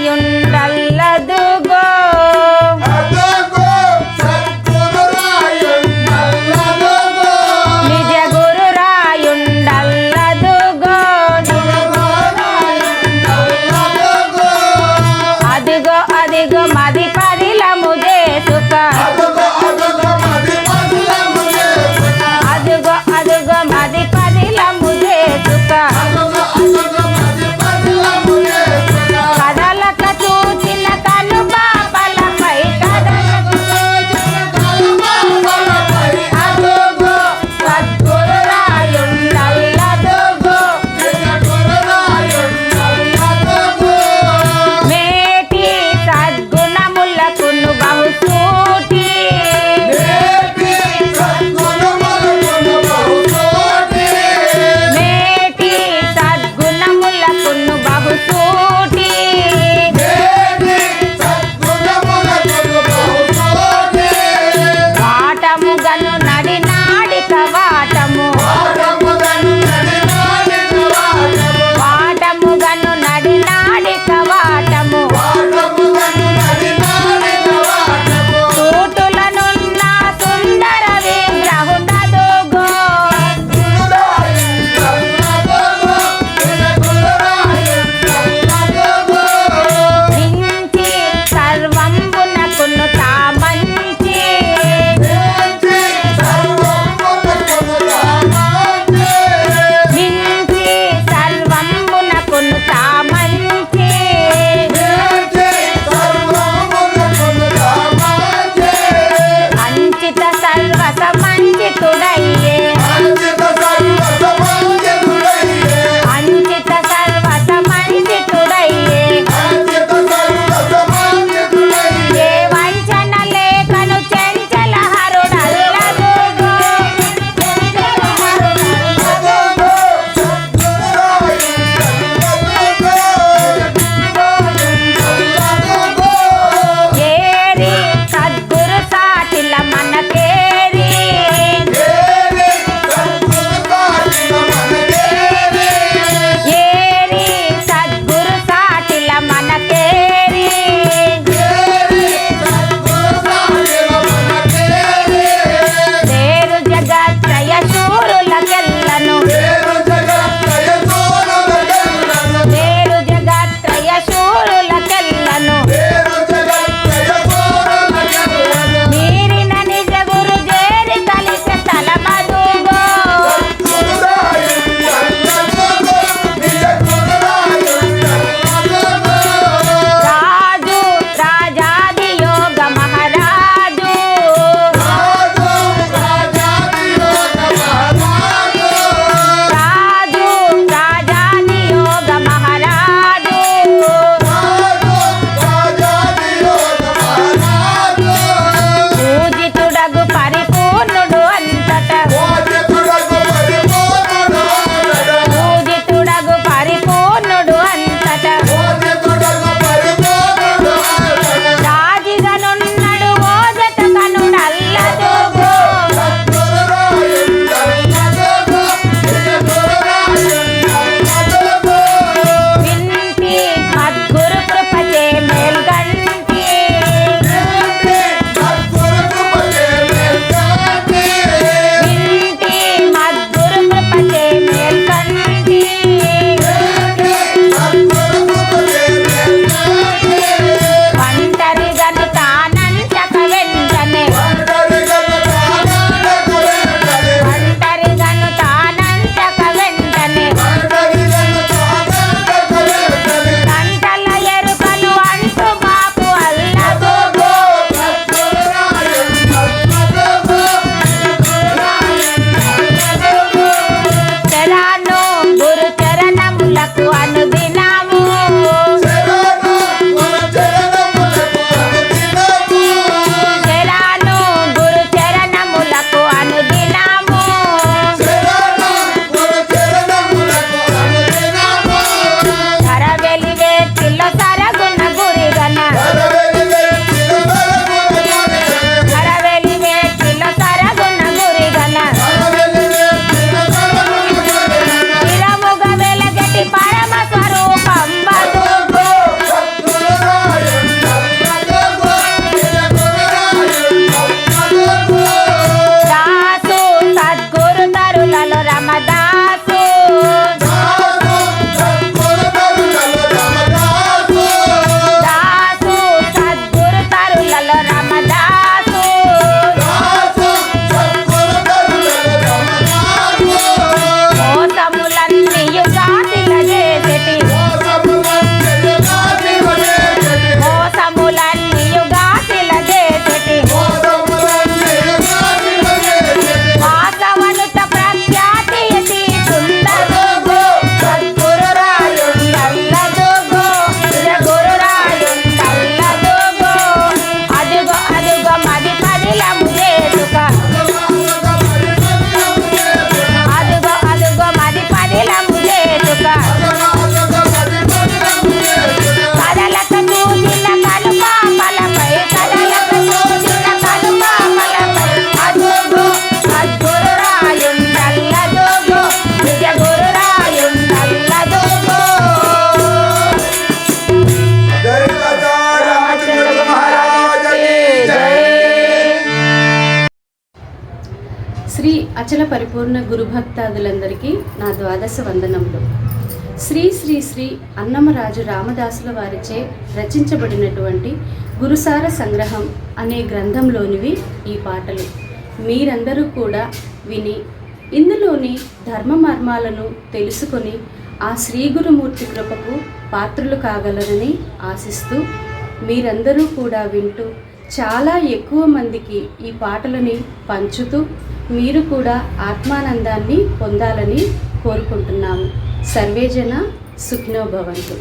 নয়ন శ్రీ అచల పరిపూర్ణ గురుభక్తాదులందరికీ నా ద్వాదశ వందనములు. శ్రీ శ్రీ శ్రీ అన్నమరాజు రామదాసుల వారిచే రచించబడినటువంటి గురుసార సంగ్రహం అనే గ్రంథంలోనివి ఈ పాటలు. మీరందరూ కూడా విని ఇందులోని ధర్మ మర్మాలను తెలుసుకొని ఆ శ్రీ గురుమూర్తి కృపకు పాత్రులు కాగలరని ఆశిస్తూ మీరందరూ కూడా వింటూ చాలా ఎక్కువ మందికి ఈ పాటలని పంచుతూ మీరు కూడా ఆత్మానందాన్ని పొందాలని కోరుకుంటున్నాము. సర్వేజన సుఖినోభవంతు